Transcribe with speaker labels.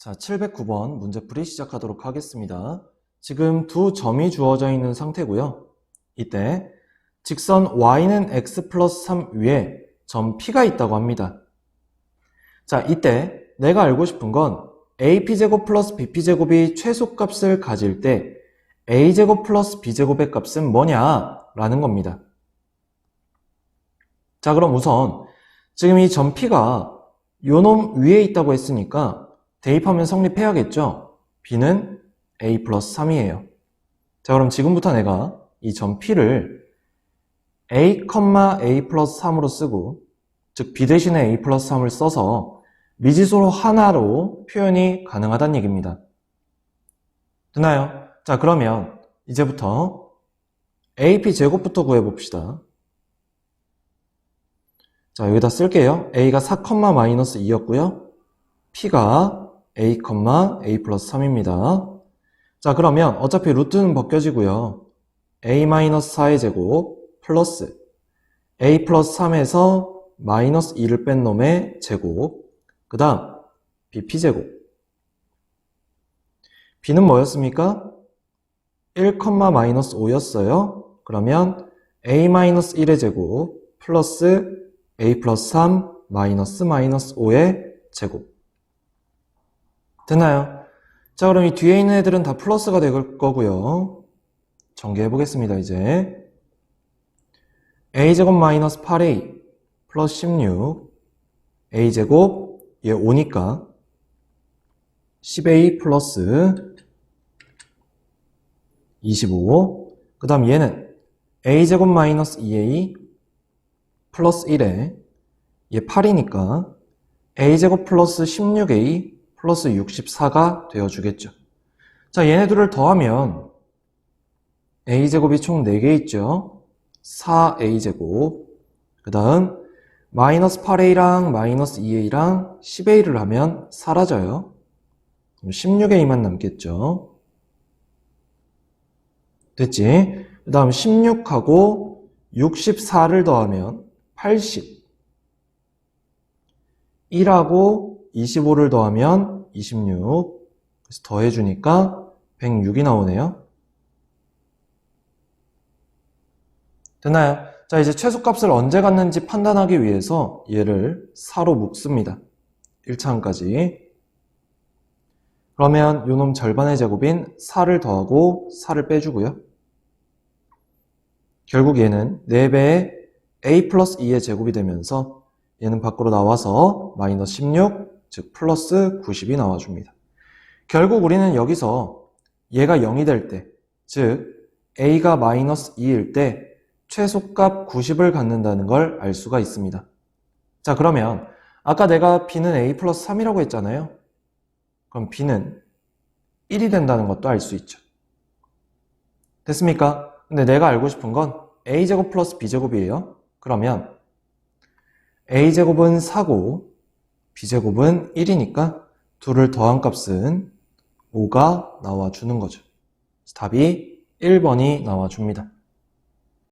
Speaker 1: 자, 709번 문제풀이 시작하도록 하겠습니다. 지금 두 점이 주어져 있는 상태고요. 이때 직선 y는 x 플러스 3 위에 점 p가 있다고 합니다. 자, 이때 내가 알고 싶은 건 ap제곱 플러스 bp제곱이 최소값을 가질 때 a제곱 플러스 b제곱의 값은 뭐냐? 라는 겁니다. 자, 그럼 우선 지금 이 점 p가 요놈 위에 있다고 했으니까 대입하면 성립해야겠죠? b는 a 플러스 3이에요. 자, 그럼 지금부터 내가 이 점 p를 a, a 플러스 3으로 쓰고 즉 b 대신에 a 플러스 3을 써서 미지수로 하나로 표현이 가능하다는 얘기입니다. 되나요? 자, 그러면 이제부터 ap 제곱부터 구해봅시다. 자, 여기다 쓸게요. a가 4, 마이너스 2였고요. p가 a, a 플러스 3입니다. 자, 그러면 어차피 루트는 벗겨지고요. a 마이너스 4의 제곱 플러스 a 플러스 3에서 마이너스 2를 뺀 놈의 제곱 그 다음 bp제곱 b는 뭐였습니까? 1, 마이너스 5였어요. 그러면 a 마이너스 1의 제곱 플러스 a 플러스 3 마이너스 마이너스 5의 제곱 됐나요? 자 그럼 이 뒤에 있는 애들은 다 플러스가 될 거고요. 전개해 보겠습니다 이제 a제곱 마이너스 8a 플러스 16 a제곱 얘 5니까 10a 플러스 25. 그 다음 얘는 a제곱 마이너스 2a 플러스 1에 얘 8이니까 a제곱 플러스 16a 플러스 64가 되어주겠죠. 자, 얘네 들을 더하면 a제곱이 총 4개 있죠. 4a제곱 그 다음 마이너스 8a랑 마이너스 2a랑 10a를 하면 사라져요. 그럼 16a만 남겠죠. 됐지? 그 다음 16하고 64를 더하면 80 1하고 25를 더하면 26 그래서 더해주니까 106이 나오네요. 됐나요? 자 이제 최소값을 언제 갖는지 판단하기 위해서 얘를 4로 묶습니다. 1차원까지 그러면 요놈 절반의 제곱인 4를 더하고 4를 빼주고요. 결국 얘는 4배의 a 플러스 2의 제곱이 되면서 얘는 밖으로 나와서 마이너스 16, 즉 플러스 90이 나와줍니다. 결국 우리는 여기서 얘가 0이 될 때, 즉 a가 마이너스 2일 때 최소값 90을 갖는다는 걸 알 수가 있습니다. 자 그러면 아까 내가 b는 a 플러스 3이라고 했잖아요. 그럼 b는 1이 된다는 것도 알 수 있죠. 됐습니까? 근데 내가 알고 싶은 건 a제곱 플러스 b제곱이에요. 그러면 a제곱은 4고 b제곱은 1이니까 둘을 더한 값은 5가 나와주는 거죠. 답이 1번이 나와줍니다.